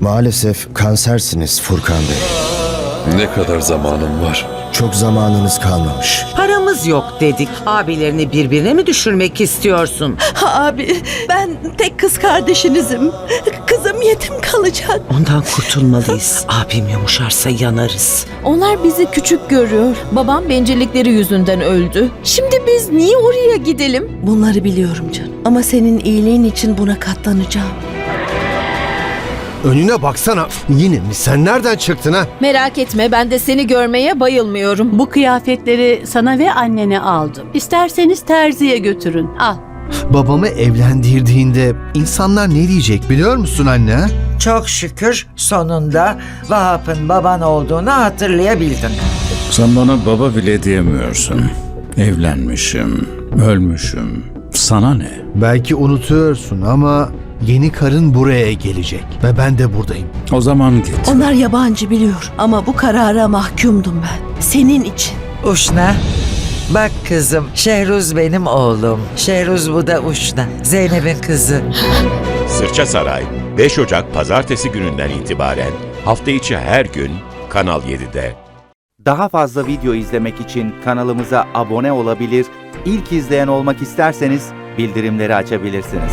Maalesef kansersiniz Furkan Bey. Ne kadar zamanım var? Çok zamanınız kalmamış. Paramız yok dedik. Abilerini birbirine mi düşürmek istiyorsun? Abi ben tek kız kardeşinizim. Kızım yetim kalacak. Ondan kurtulmalıyız. Abim yumuşarsa yanarız. Onlar bizi küçük görüyor. Babam bencillikleri yüzünden öldü. Şimdi biz niye oraya gidelim? Bunları biliyorum canım. Ama senin iyiliğin için buna katlanacağım. Önüne baksana. Yine mi? Sen nereden çıktın ha? Merak etme ben de seni görmeye bayılmıyorum. Bu kıyafetleri sana ve annene aldım. İsterseniz terziye götürün. Al. Babamı evlendirdiğinde insanlar ne diyecek biliyor musun anne? Çok şükür sonunda Vahap'ın baban olduğunu hatırlayabildin. Sen bana baba bile diyemiyorsun. Evlenmişim, ölmüşüm. Sana ne? Belki unutuyorsun ama yeni karın buraya gelecek ve ben de buradayım. O zaman git. Onlar yabancı biliyor ama bu karara mahkumdum ben. Senin için. Uşna, bak kızım Şehruz benim oğlum. Şehruz bu da Uşna, Zeynep'in kızı. Sırça Saray 5 Ocak Pazartesi gününden itibaren hafta içi her gün Kanal 7'de. Daha fazla video izlemek için kanalımıza abone olabilir, ilk izleyen olmak isterseniz bildirimleri açabilirsiniz.